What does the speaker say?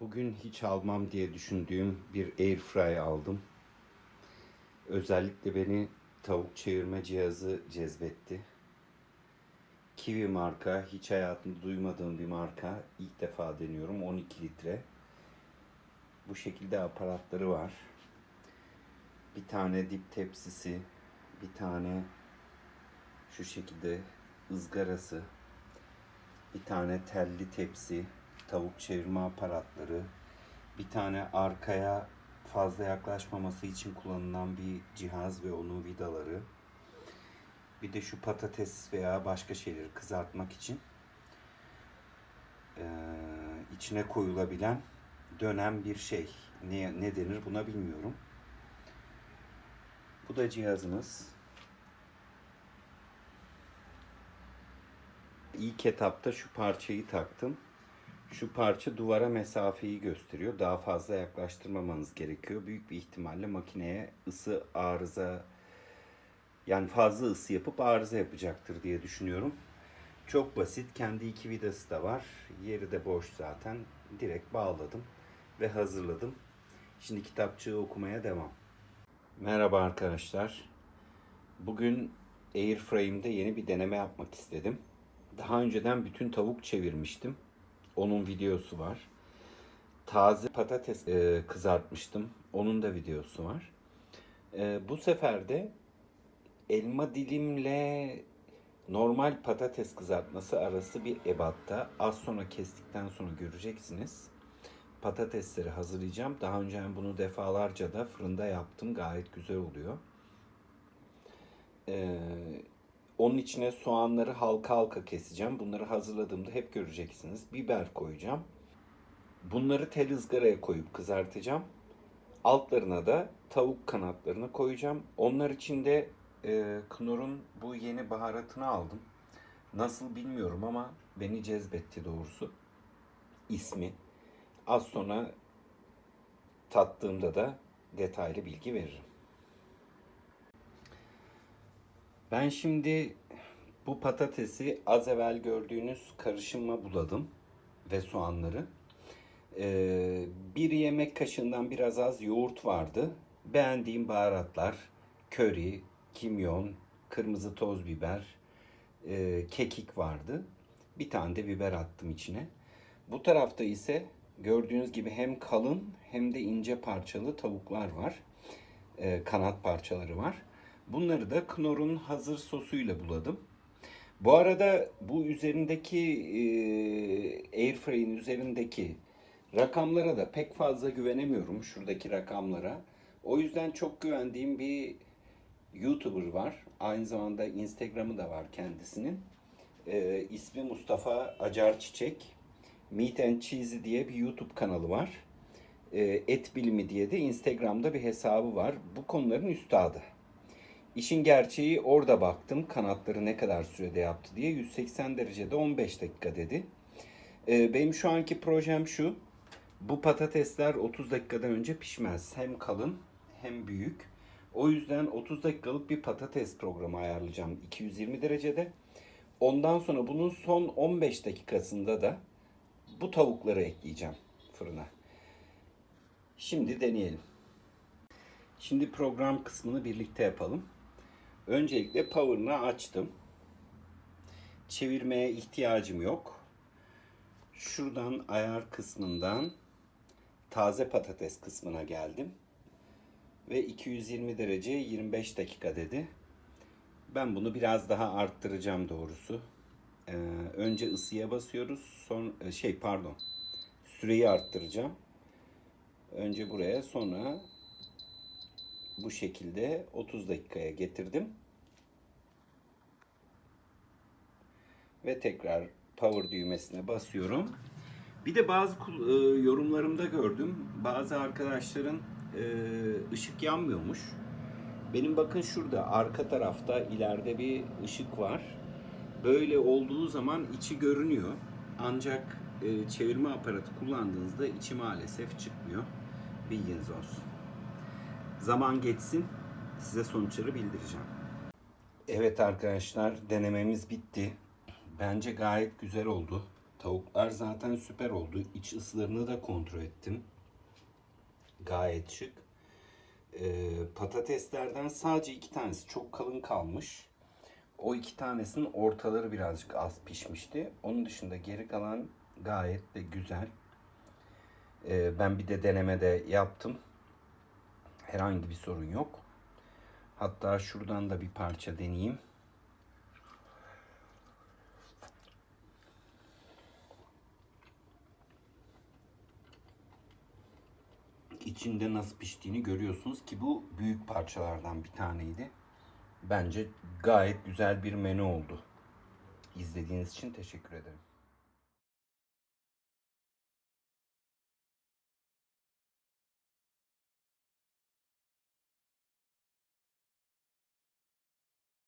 Bugün hiç almam diye düşündüğüm bir air fry aldım. Özellikle beni tavuk çevirme cihazı cezbetti. Kiwi marka, hiç hayatımda duymadığım bir marka. İlk defa deniyorum. 12 litre. Bu şekilde aparatları var. Bir tane dip tepsisi, bir tane şu şekilde ızgarası, bir tane telli tepsi, tavuk çevirme aparatları, bir tane arkaya fazla yaklaşmaması için kullanılan bir cihaz ve onun vidaları. Bir de şu patates veya başka şeyleri kızartmak için eee, içine koyulabilen dönen bir şey. Ne, ne denir buna bilmiyorum. Bu da cihazımız. İlk etapta şu parçayı taktım. Şu parça duvara mesafeyi gösteriyor. Daha fazla yaklaştırmamanız gerekiyor. Büyük bir ihtimalle makineye ısı arıza yani fazla ısı yapıp arıza yapacaktır diye düşünüyorum. Çok basit. Kendi iki vidası da var. Yeri de boş zaten. Direkt bağladım ve hazırladım. Şimdi kitapçığı okumaya devam. Merhaba arkadaşlar. Bugün Airframe'de yeni bir deneme yapmak istedim. Daha önceden bütün tavuk çevirmiştim. Onun videosu var. Taze patates e, kızartmıştım. Onun da videosu var. E, bu sefer de elma dilimle normal patates kızartması arası bir ebatta. Az sonra kestikten sonra göreceksiniz. Patatesleri hazırlayacağım. Daha önce bunu defalarca da fırında yaptım. Gayet güzel oluyor. Ee, onun içine soğanları halka halka keseceğim. Bunları hazırladığımda hep göreceksiniz. Biber koyacağım. Bunları tel ızgaraya koyup kızartacağım. Altlarına da tavuk kanatlarını koyacağım. Onlar için de e, Knorr'un bu yeni baharatını aldım. Nasıl bilmiyorum ama beni cezbetti doğrusu. İsmi. Az sonra tattığımda da detaylı bilgi veririm. Ben şimdi bu patatesi az evvel gördüğünüz karışıma buladım ve soğanları. Ee, bir yemek kaşığından biraz az yoğurt vardı. Beğendiğim baharatlar, köri, kimyon, kırmızı toz biber, e, kekik vardı. Bir tane de biber attım içine. Bu tarafta ise gördüğünüz gibi hem kalın hem de ince parçalı tavuklar var. Ee, kanat parçaları var. Bunları da Knorr'un hazır sosuyla buladım. Bu arada bu üzerindeki e, Airfryer'in üzerindeki rakamlara da pek fazla güvenemiyorum. Şuradaki rakamlara. O yüzden çok güvendiğim bir YouTuber var. Aynı zamanda Instagram'ı da var kendisinin. E, ismi Mustafa Acar Çiçek. Meat and Cheese diye bir YouTube kanalı var. E, Et Bilimi diye de Instagram'da bir hesabı var. Bu konuların üstadı. İşin gerçeği orada baktım kanatları ne kadar sürede yaptı diye 180 derecede 15 dakika dedi. Ee, benim şu anki projem şu. Bu patatesler 30 dakikadan önce pişmez. Hem kalın hem büyük. O yüzden 30 dakikalık bir patates programı ayarlayacağım 220 derecede. Ondan sonra bunun son 15 dakikasında da bu tavukları ekleyeceğim fırına. Şimdi deneyelim. Şimdi program kısmını birlikte yapalım. Öncelikle power'ını açtım. Çevirmeye ihtiyacım yok. Şuradan ayar kısmından taze patates kısmına geldim. Ve 220 derece 25 dakika dedi. Ben bunu biraz daha arttıracağım doğrusu. Ee, önce ısıya basıyoruz. Son şey pardon. Süreyi arttıracağım. Önce buraya sonra bu şekilde 30 dakikaya getirdim. Ve tekrar power düğmesine basıyorum. Bir de bazı e, yorumlarımda gördüm. Bazı arkadaşların e, ışık yanmıyormuş. Benim bakın şurada arka tarafta ileride bir ışık var. Böyle olduğu zaman içi görünüyor. Ancak e, çevirme aparatı kullandığınızda içi maalesef çıkmıyor. Bilginiz olsun. Zaman geçsin size sonuçları bildireceğim. Evet arkadaşlar denememiz bitti. Bence gayet güzel oldu. Tavuklar zaten süper oldu. İç ısılarını da kontrol ettim. Gayet şık. Ee, patateslerden sadece iki tanesi çok kalın kalmış. O iki tanesinin ortaları birazcık az pişmişti. Onun dışında geri kalan gayet de güzel. Ee, ben bir de denemede yaptım. Herhangi bir sorun yok. Hatta şuradan da bir parça deneyeyim. İçinde nasıl piştiğini görüyorsunuz ki bu büyük parçalardan bir taneydi. Bence gayet güzel bir menü oldu. İzlediğiniz için teşekkür ederim.